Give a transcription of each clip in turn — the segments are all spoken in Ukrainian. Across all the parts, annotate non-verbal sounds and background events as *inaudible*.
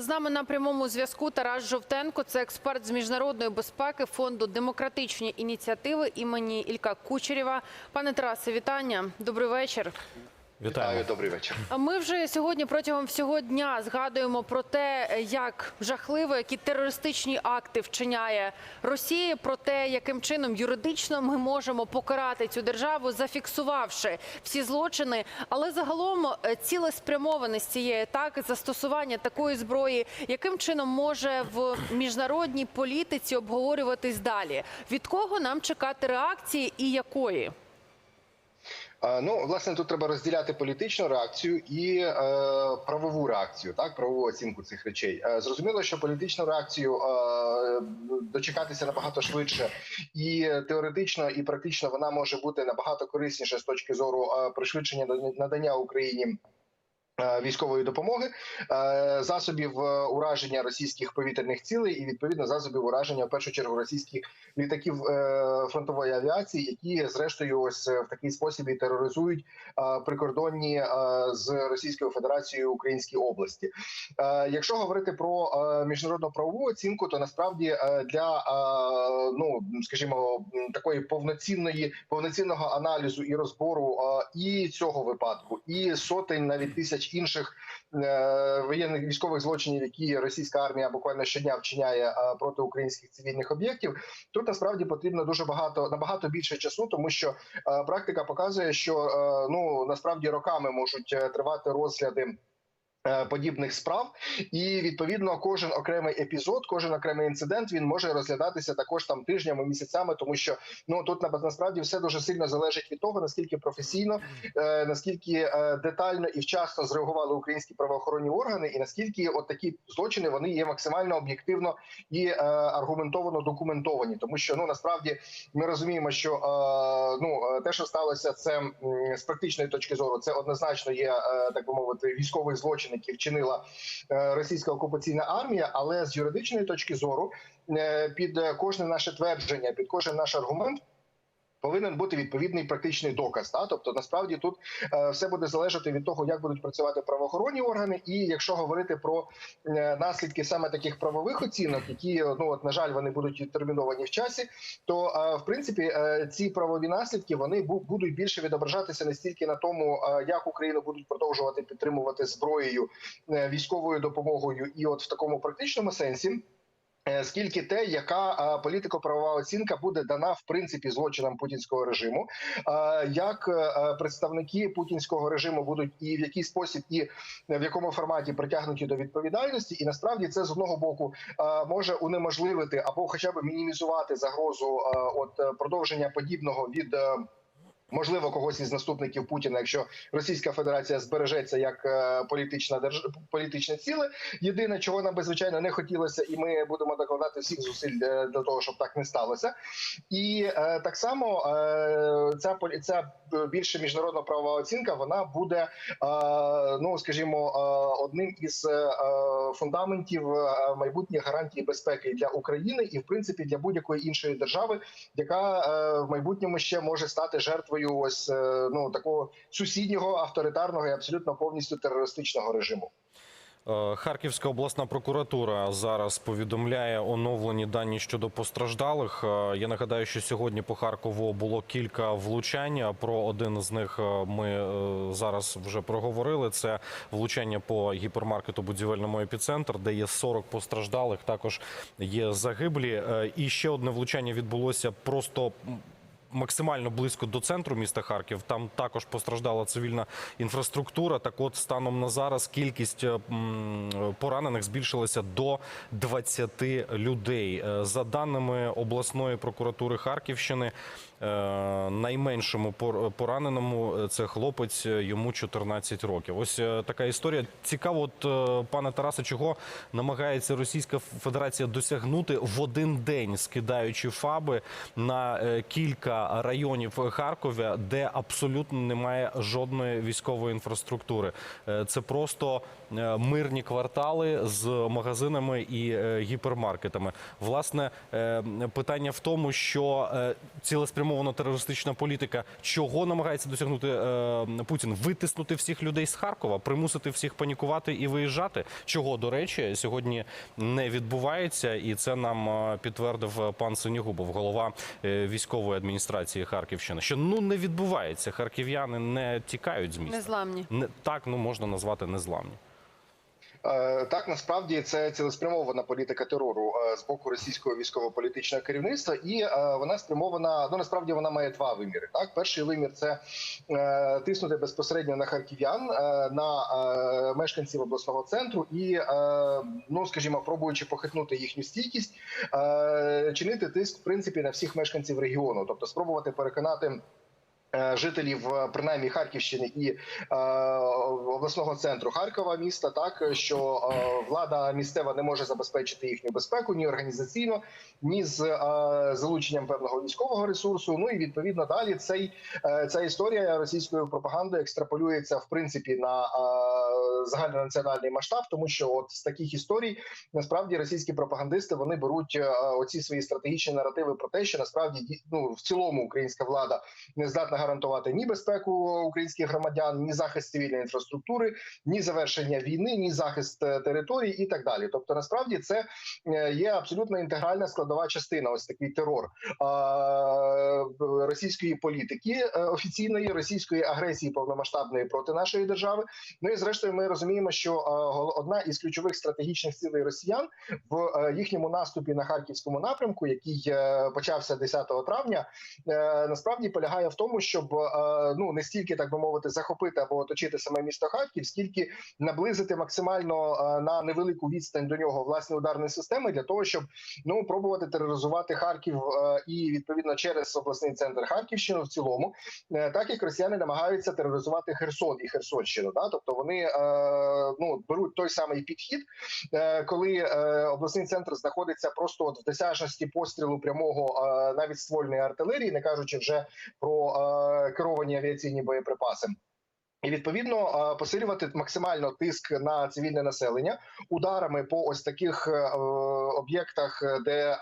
З нами на прямому зв'язку Тарас Жовтенко, це експерт з міжнародної безпеки фонду демократичні ініціативи імені Ілька Кучерєва. Пане Тарасе, вітання. Добрий вечір. Вітаю. Вітаю, добрий вечір. Ми вже сьогодні протягом всього дня згадуємо про те, як жахливо, які терористичні акти вчиняє Росія, про те, яким чином юридично ми можемо покарати цю державу, зафіксувавши всі злочини. Але загалом е, цілеспрямованість цієї атаки, застосування такої зброї, яким чином може в міжнародній політиці обговорюватись далі? Від кого нам чекати реакції і якої? Ну, власне, тут треба розділяти політичну реакцію і е, правову реакцію, так правову оцінку цих речей. Е, зрозуміло, що політичну реакцію е, дочекатися набагато швидше, і теоретично, і практично вона може бути набагато корисніше з точки зору е, пришвидшення надання Україні. Е, Військової допомоги, е, засобів е, ураження російських повітряних цілей і відповідно засобів ураження в першу чергу російських літаків фронтової авіації, які зрештою ось в такий спосіб і тероризують прикордонні з Російською Федерацією Українські області. Якщо говорити про міжнародну правову оцінку, то насправді для ну скажімо такої повноцінної повноцінного аналізу і розбору і цього випадку, і сотень навіть тисяч інших е, воєнних військових злочинів, які російська армія буквально щодня вчиняє е, проти українських цивільних об'єктів. Тут насправді потрібно дуже багато набагато більше часу, тому що е, практика показує, що ну насправді роками можуть тривати розгляди. Е, Подібних справ, і відповідно кожен окремий епізод, кожен окремий інцидент він може розглядатися також там тижнями, місяцями, тому що ну тут на- насправді все дуже сильно залежить від того, наскільки професійно, е, наскільки е, детально і вчасно зреагували українські правоохоронні органи, і наскільки от такі злочини вони є максимально об'єктивно і е, аргументовано документовані, тому що ну насправді ми розуміємо, що е, ну е, те, що сталося, це з практичної точки зору, це однозначно є так би мовити військовий злочин, який вчинила е, російська окупаційна армія. Але з юридичної точки зору, е, під е, кожне наше твердження, під кожен наш аргумент. Повинен бути відповідний практичний доказ. Та? Тобто, насправді тут е, все буде залежати від того, як будуть працювати правоохоронні органи, і якщо говорити про е, наслідки саме таких правових оцінок, які ну от на жаль, вони будуть відтерміновані в часі, то е, в принципі ці правові наслідки вони бу- будуть більше відображатися не стільки на тому, як Україну будуть продовжувати підтримувати зброєю, військовою допомогою, і от в такому практичному сенсі. Е, Скільки те, яка е, політико-правова оцінка буде дана в принципі злочинам путінського режиму, е, як представники путінського режиму будуть і в який спосіб, і в якому форматі притягнуті до відповідальності, і насправді це з одного боку може унеможливити або хоча б мінімізувати загрозу от продовження подібного від. Можливо, когось із наступників Путіна, якщо Російська Федерація збережеться як е, політична держ... політичне ціле. Єдине, чого нам би звичайно не хотілося, і ми будемо докладати всіх зусиль е, для того, щоб так не сталося. І е, так само е, ця ця е, більше міжнародна правова оцінка вона буде, е, ну скажімо, одним із фундаментів майбутніх гарантій безпеки для України і, в принципі, для будь-якої іншої держави, яка в майбутньому ще може стати жертвою ось е, ну такого сусіднього авторитарного і абсолютно повністю терористичного режиму. Е, Харківська обласна прокуратура зараз повідомляє оновлені дані щодо постраждалих. Е, Я нагадаю, що сьогодні по Харкову було кілька влучань. Про один з них ми зараз вже проговорили. Це влучання по гіпермаркету будівельному епіцентр, де є 40 постраждалих. Також є загиблі. І ще одне влучання відбулося просто. Максимально близько до центру міста Харків. Там також постраждала цивільна інфраструктура. Так, от станом на зараз кількість е, поранених збільшилася до 20 людей. Е, За даними обласної прокуратури Харківщини, е, найменшому пор- пораненому це хлопець, йому 14 років. Ось така історія. Цікаво, от пане Тарасе, чого намагається Російська Федерація досягнути в один день, скидаючи фаби на кілька кілька районів Харкова, де абсолютно немає жодної військової інфраструктури. Е, Це просто е, мирні квартали з магазинами і е, гіпермаркетами. Власне, е, питання в тому, що е, цілеспрямована терористична політика чого намагається досягнути е, Путін? Витиснути всіх людей з Харкова, примусити всіх панікувати і виїжджати. Чого, до речі, сьогодні не відбувається, і це нам е, підтвердив пан Синігубов, голова е, військової адміністрації Харківщини. Що ну не відбувається. Харків'яни не тікають з міста. Незламні. Не так ну можна назвати незламні. Е, Так, насправді це цілеспрямована політика терору е, з боку російського військово-політичного керівництва, і е, вона спрямована. Ну насправді вона має два виміри. Так, перший вимір це тиснути безпосередньо на харків'ян, на мешканців обласного центру, і ну скажімо, пробуючи похитнути їхню стійкість, чинити тиск в принципі на всіх мешканців регіону, тобто спробувати переконати. Е, Жителів е, принаймні Харківщини і е, обласного центру Харкова міста, так що е, влада місцева не може забезпечити їхню безпеку ні організаційно, ні з е, залученням певного військового ресурсу. Ну і відповідно далі цей е, ця історія російською пропагандою екстраполюється в принципі на е, загальнонаціональний масштаб, тому що от з таких історій насправді російські пропагандисти вони беруть е, оці свої стратегічні наративи про те, що насправді ну в цілому українська влада не здатна гарантувати ні безпеку українських громадян, ні захист цивільної інфраструктури, ні завершення війни, ні захист е, територій і так далі. Тобто, насправді це е, є абсолютно інтегральна складова частина. Ось такий терор російської політики е, офіційної російської агресії повномасштабної проти нашої держави. Ну і зрештою, ми розуміємо, що одна із ключових стратегічних цілей росіян в їхньому наступі на харківському напрямку, який почався 10 травня, насправді полягає в тому, щоб е, ну не стільки так би мовити захопити або оточити саме місто Харків, скільки наблизити максимально е, на невелику відстань до нього власні ударні системи для того, щоб ну пробувати тероризувати Харків е, і відповідно через обласний центр Харківщину в цілому, так як росіяни намагаються тероризувати Херсон і Херсонщину. Да? Тобто вони ну беруть той самий підхід, коли обласний центр знаходиться просто от в досяжності пострілу прямого навіть ствольної артилерії, не кажучи вже про керовані авіаційні боєприпаси. І відповідно посилювати максимально тиск на цивільне населення ударами по ось таких е, об'єктах, де е,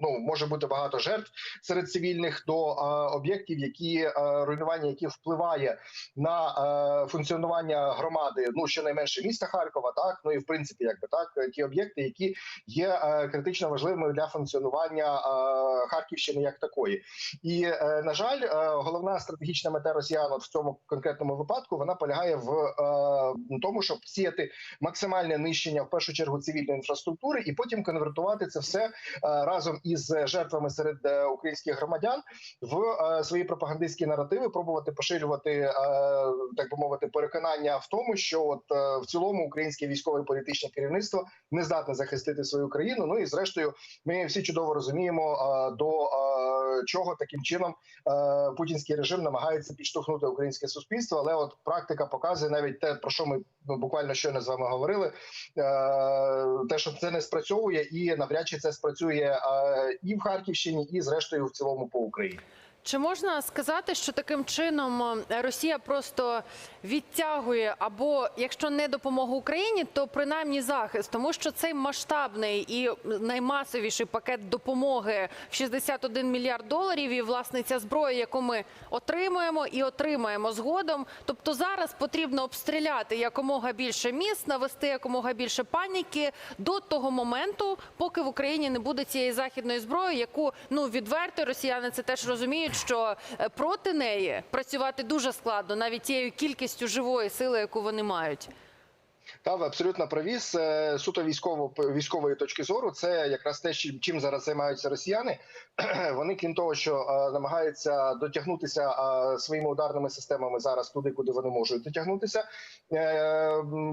ну може бути багато жертв серед цивільних, до е, об'єктів, які руйнування яких впливає на функціонування громади, ну щонайменше міста Харкова, так ну і в принципі, якби так, ті об'єкти, які є критично важливими для функціонування Харківщини як такої. І на жаль, головна стратегічна мета росіян в цьому конкретному випадку вона полягає в е, тому, щоб сіяти максимальне нищення в першу чергу цивільної інфраструктури, і потім конвертувати це все е, разом із жертвами серед е, українських громадян в е, свої пропагандистські наративи, пробувати поширювати е, так би мовити переконання в тому, що от е, в цілому українське військове політичне керівництво не здатне захистити свою країну. Ну і зрештою, ми всі чудово розуміємо е, до е, чого таким чином е, путінський режим намагається підштовхнути українське суспільство. Але от практика показує навіть те, про що ми ну, буквально щойно з вами говорили. Е, те, що це не спрацьовує, і навряд чи це спрацює е, і в Харківщині, і зрештою в цілому по Україні. Чи можна сказати, що таким чином е, Росія просто відтягує або якщо не допомогу Україні, то принаймні захист, тому що цей масштабний і наймасовіший пакет допомоги в 61 мільярд доларів, і власне ця зброя, яку ми отримуємо і отримаємо згодом. Тобто зараз потрібно обстріляти якомога більше міст, навести якомога більше паніки до того моменту, поки в Україні не буде цієї західної зброї, яку ну відверто росіяни це теж розуміють, що е, проти неї працювати дуже складно, навіть тією кількістю живої сили, яку вони мають. Та ви абсолютно праві з е, суто військово військової точки зору. Це якраз те, чим чим зараз займаються росіяни. *clears throat* Вони, крім того, що е, намагаються дотягнутися е, своїми ударними системами зараз туди, куди вони можуть дотягнутися.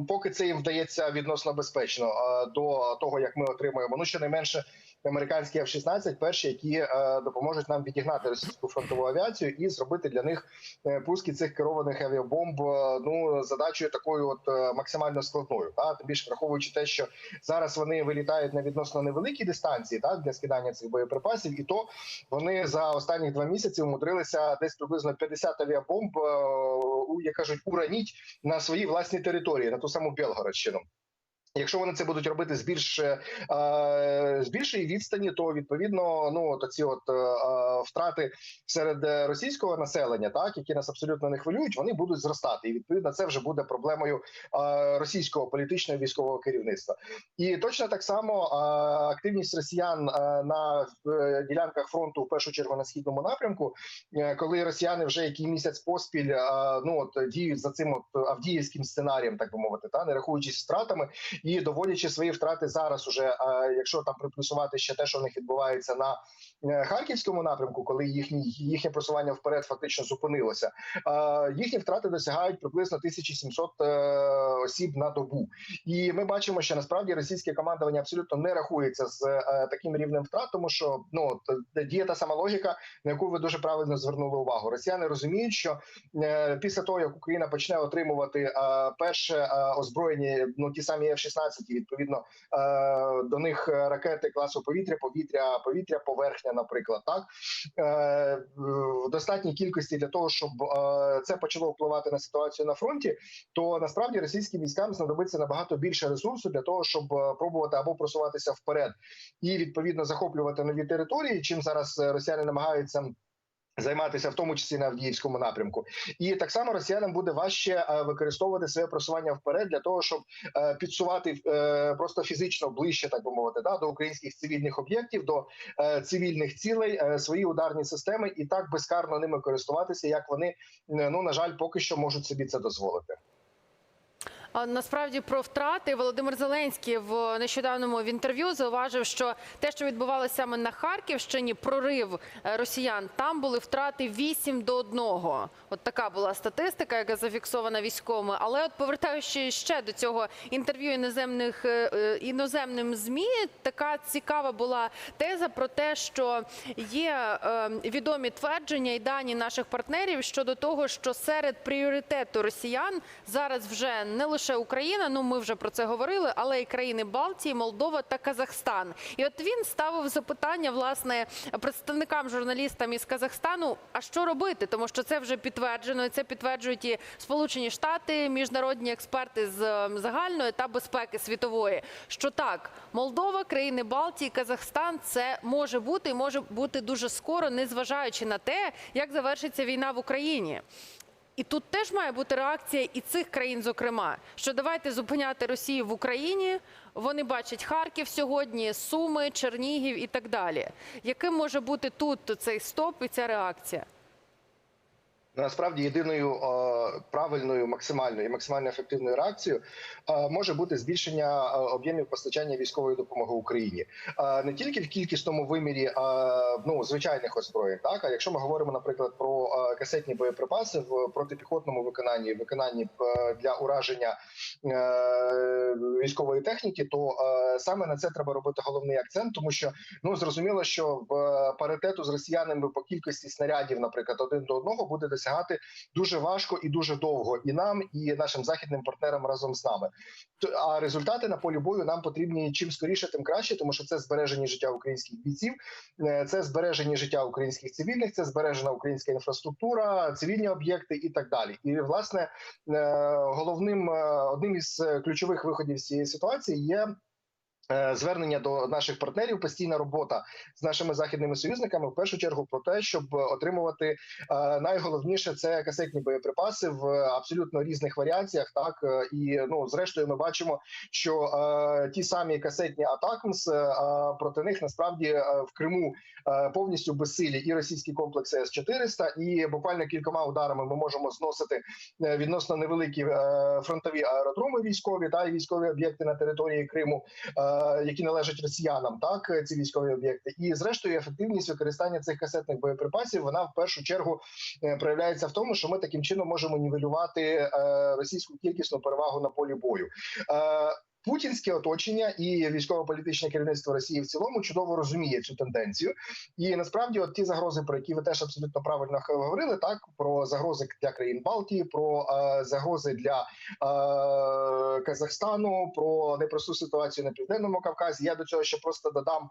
Поки це їм вдається відносно безпечно до того, як ми отримуємо ну щонайменше американські F-16, перші, які допоможуть нам відігнати російську фронтову авіацію і зробити для них пуски цих керованих авіабомб. Ну задачею такою, от максимально складною. Складною. Та тим більше враховуючи те, що зараз вони вилітають на відносно невеликій дистанції, так для скидання цих боєприпасів, і то вони за останні два місяці умудрилися десь приблизно 50 авіабомб, е, як кажуть, ураніть на своїй власній території, на ту саму Білгородщину. Якщо вони це будуть робити з більш е, з більшої відстані, то відповідно ну то ці от е, е, втрати серед е, російського населення, так які нас абсолютно не хвилюють, вони будуть зростати, і відповідно це вже буде проблемою е, російського політичного військового керівництва. І точно так само е, активність росіян е, на е, ділянках фронту, в першу чергу на східному напрямку, е, коли росіяни вже який місяць поспіль е, ну от діють за цим от авдіївським сценарієм, так би мовити, та не рахуючись втратами і доводячи свої втрати зараз, уже якщо там приплюсувати ще те, що в них відбувається на е, харківському напрямку, коли їхні їхнє просування вперед фактично зупинилося, їхні втрати досягають приблизно 1700 е, осіб на добу. І ми бачимо, що насправді російське командування абсолютно не рахується з е, таким рівнем втрат, тому що ну діє та сама логіка, на яку ви дуже правильно звернули увагу. Росіяни розуміють, що після того як Україна почне отримувати перше озброєні, ну ті самі F-16, і відповідно е, до них ракети класу повітря, повітря, повітря, поверхня, наприклад, так е, в достатній кількості для того, щоб е, це почало впливати на ситуацію на фронті, то насправді російським військам знадобиться набагато більше ресурсу для того, щоб е, пробувати або просуватися вперед і відповідно захоплювати нові території, чим зараз е, росіяни намагаються. Займатися в тому числі на Авдіївському напрямку, і так само росіянам буде важче е, використовувати своє просування вперед для того, щоб е, підсувати е, просто фізично ближче, так би мовити, да, до українських цивільних об'єктів, до цивільних цілей свої ударні системи, і так безкарно ними користуватися, як вони ну на жаль, поки що можуть собі це дозволити. Насправді про втрати Володимир Зеленський в нещодавному в інтерв'ю зауважив, що те, що відбувалося саме на Харківщині, прорив е, росіян, там були втрати 8 до 1. От така була статистика, яка зафіксована військовими. Але от повертаючись ще до цього інтерв'ю іноземних е, е, іноземним змі, така цікава була теза про те, що є відомі твердження і дані наших партнерів щодо того, що серед пріоритету росіян зараз вже не лише Україна, ну ми вже про це говорили, але і країни Балтії, Молдова та Казахстан. І от він ставив запитання власне представникам журналістам із Казахстану: а що робити? Тому що це вже підтверджено. і Це підтверджують і Сполучені Штати, міжнародні експерти з е, загальної та безпеки світової. Що так, Молдова, країни Балтії, Казахстан це може бути і може бути дуже скоро, незважаючи на те, як завершиться війна в Україні. І тут теж має бути реакція і цих країн, зокрема, що давайте зупиняти Росію в Україні. Вони бачать Харків сьогодні, Суми, Чернігів і так далі. Яким може бути тут цей стоп і ця реакція? Насправді єдиною правильною, максимальною і максимально ефективною реакцією може бути збільшення об'ємів постачання військової допомоги Україні. Не тільки в кількісному вимірі ну звичайних озброєнь, так? А якщо ми говоримо, наприклад, про касетні боєприпаси в протипіхотному виконанні, виконанні для ураження військової техніки, то саме на це треба робити головний акцент, тому що ну зрозуміло, що в паритету з росіянами по кількості снарядів, наприклад, один до одного буде досягати дуже важко і дуже довго, і нам, і нашим західним партнерам разом з нами. А результати на полі бою нам потрібні чим скоріше, тим краще, тому що це збереження життя українських бійців, е, це збереження життя українських цивільних, це збережена українська інфраструктура, цивільні об'єкти і так далі. І власне е, головним е, одним із ключових виходів з цієї ситуації є. Е, Звернення до наших партнерів, постійна робота з нашими західними союзниками, в першу чергу про те, щоб отримувати е, найголовніше це касетні боєприпаси в абсолютно різних варіаціях. Так е, і ну зрештою, ми бачимо, що ті самі касетні атакмс е, проти них насправді в Криму повністю безсилі і російські комплекси С 400 і буквально кількома ударами ми можемо зносити відносно невеликі фронтові аеродроми військові та і військові об'єкти на території Криму, які належать росіянам, так е, ці військові об'єкти, і зрештою ефективність використання цих касетних боєприпасів вона в першу чергу е, проявляється в тому, що ми таким чином можемо нівелювати е, російську кількісну перевагу на полі бою. Путінське оточення і військово-політичне керівництво Росії в цілому чудово розуміє цю тенденцію. І насправді, от ті загрози, про які ви теж абсолютно правильно говорили, так про загрози для країн Балтії, про е, загрози для е, Казахстану, про непросту ситуацію на південному Кавказі. Я до цього ще просто додам,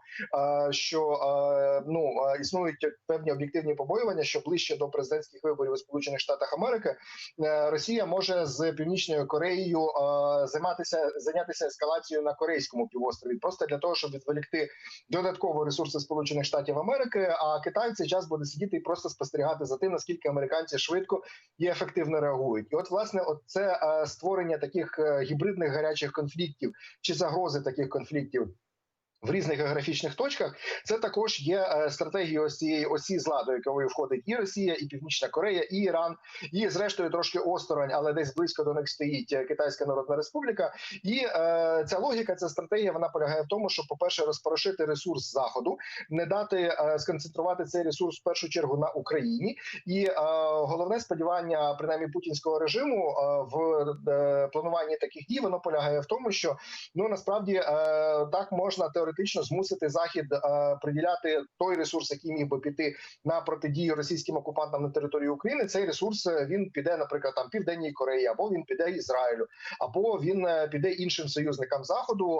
е, що е, ну е, існують певні об'єктивні побоювання, що ближче до президентських виборів у Сполучених Штатах Америки е, Росія може з північною Кореєю е, займатися зайнятися ескалацією на корейському півострові, просто для того, щоб відволікти додатково ресурси Сполучених Штатів Америки. А Китай цей час буде сидіти і просто спостерігати за тим, наскільки американці швидко і ефективно реагують. І от власне, от це е, створення таких е, гібридних гарячих конфліктів чи загрози таких конфліктів. В різних географічних точках це також є е, стратегією ось цієї осі зла, до якої входить і Росія, і Північна Корея, і Іран, і зрештою трошки осторонь, але десь близько до них стоїть е, Китайська Народна Республіка. І е, ця логіка, ця стратегія, вона полягає в тому, щоб, по-перше, розпорошити ресурс заходу, не дати е, сконцентрувати цей ресурс в першу чергу на Україні. І е, головне сподівання, принаймні путінського режиму, е, в е, плануванні таких дій, воно полягає в тому, що ну насправді е, так можна теоретично змусити захід е, приділяти той ресурс, який міг би піти на протидію російським окупантам на території України. Цей ресурс е, він піде, наприклад, там південній Кореї, або він піде Ізраїлю, або він е, піде іншим союзникам заходу,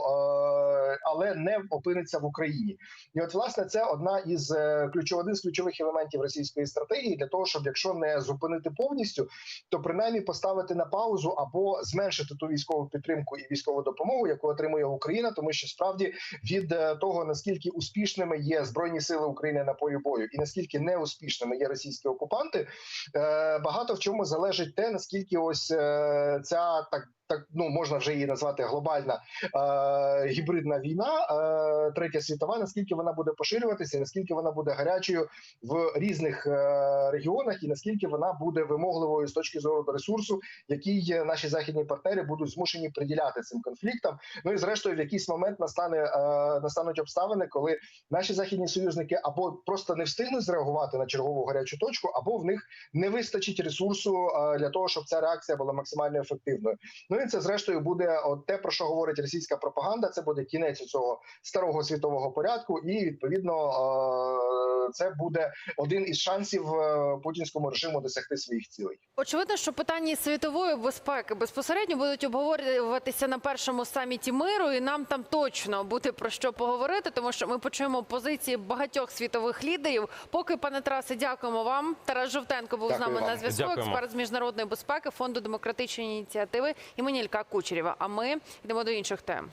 але не опиниться в Україні. І от власне це одна із ключов, один з ключових елементів російської стратегії для того, щоб якщо не зупинити повністю, то принаймні поставити на паузу або зменшити ту військову підтримку і військову допомогу, яку отримує Україна, тому що справді від е, того наскільки успішними є збройні сили України на полі бою, і наскільки неуспішними є російські окупанти, е, багато в чому залежить те, наскільки ось е, ця так. Так ну можна вже її назвати глобальна е, гібридна війна, е, третя світова. Наскільки вона буде поширюватися, наскільки вона буде гарячою в різних е, регіонах, і наскільки вона буде вимогливою з точки зору ресурсу, який наші західні партнери будуть змушені приділяти цим конфліктам. Ну і зрештою, в якийсь момент настане настануть обставини, коли наші західні союзники або просто не встигнуть зреагувати на чергову гарячу точку, або в них не вистачить ресурсу е, для того, щоб ця реакція була максимально ефективною. Ну і це зрештою буде от те, про що говорить російська пропаганда. Це буде кінець цього старого світового порядку, і відповідно е, це буде один із шансів е, путінському режиму досягти своїх цілей. Очевидно, що питання світової безпеки безпосередньо будуть обговорюватися на першому саміті миру, і нам там точно буде про що поговорити, тому що ми почуємо позиції багатьох світових лідерів. Поки пане Тарасе, дякуємо вам. Тарас Жовтенко був з нами вам. на зв'язку. Дякуємо. Експерт з міжнародної безпеки фонду демократичної ініціативи імені Ілька Кучерєва. А ми йдемо до інших тем.